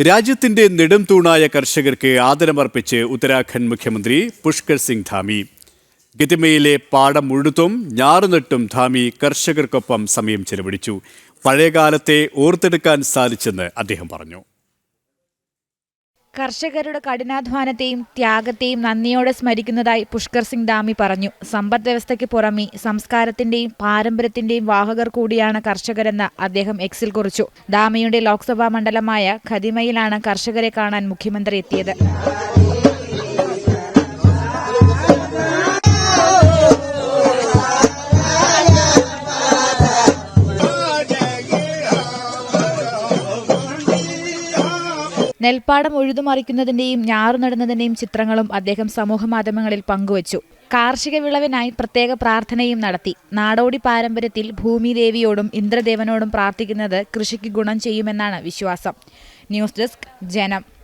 രാജ്യത്തിന്റെ നെടും തൂണായ കർഷകർക്ക് ആദരമർപ്പിച്ച് ഉത്തരാഖണ്ഡ് മുഖ്യമന്ത്രി പുഷ്കർ സിംഗ് ധാമി. ഗതിമയിലെ പാടം മുഴുത്തും ഞാറുനെട്ടും ധാമി കർഷകർക്കൊപ്പം സമയം ചെലവഴിച്ചു. പഴയകാലത്തെ ഓർത്തെടുക്കാൻ സാധിച്ചെന്ന് അദ്ദേഹം പറഞ്ഞു. കർഷകരുടെ കഠിനാധ്വാനത്തെയും ത്യാഗത്തെയും നന്ദിയോടെ സ്മരിക്കുന്നതായി പുഷ്കർ സിംഗ് ധാമി പറഞ്ഞു. സമ്പദ് വ്യവസ്ഥയ്ക്ക് പുറമെ സംസ്കാരത്തിന്റെയും പാരമ്പര്യത്തിന്റെയും വാഹകർ കൂടിയാണ് കർഷകരെന്ന് അദ്ദേഹം എക്സിൽ കുറിച്ചു. ധാമിയുടെ ലോക്സഭാ മണ്ഡലമായ ഖദിമയിലാണ് കർഷകരെ കാണാൻ മുഖ്യമന്ത്രി എത്തിയത്. നെൽപ്പാടം ഉഴുതുമറിക്കുന്നതിന്റെയും ഞാറു നടുന്നതിന്റെയും ചിത്രങ്ങളും അദ്ദേഹം സമൂഹമാധ്യമങ്ങളിൽ പങ്കുവച്ചു. കാർഷിക വിളവിനായി പ്രത്യേക പ്രാർത്ഥനയും നടത്തി. നാടോടി പാരമ്പര്യത്തിൽ ഭൂമിദേവിയോടും ഇന്ദ്രദേവനോടും പ്രാർത്ഥിക്കുന്നത് കൃഷിക്ക് ഗുണം ചെയ്യുമെന്നാണ് വിശ്വാസം. ന്യൂസ് ഡെസ്ക് ജനം.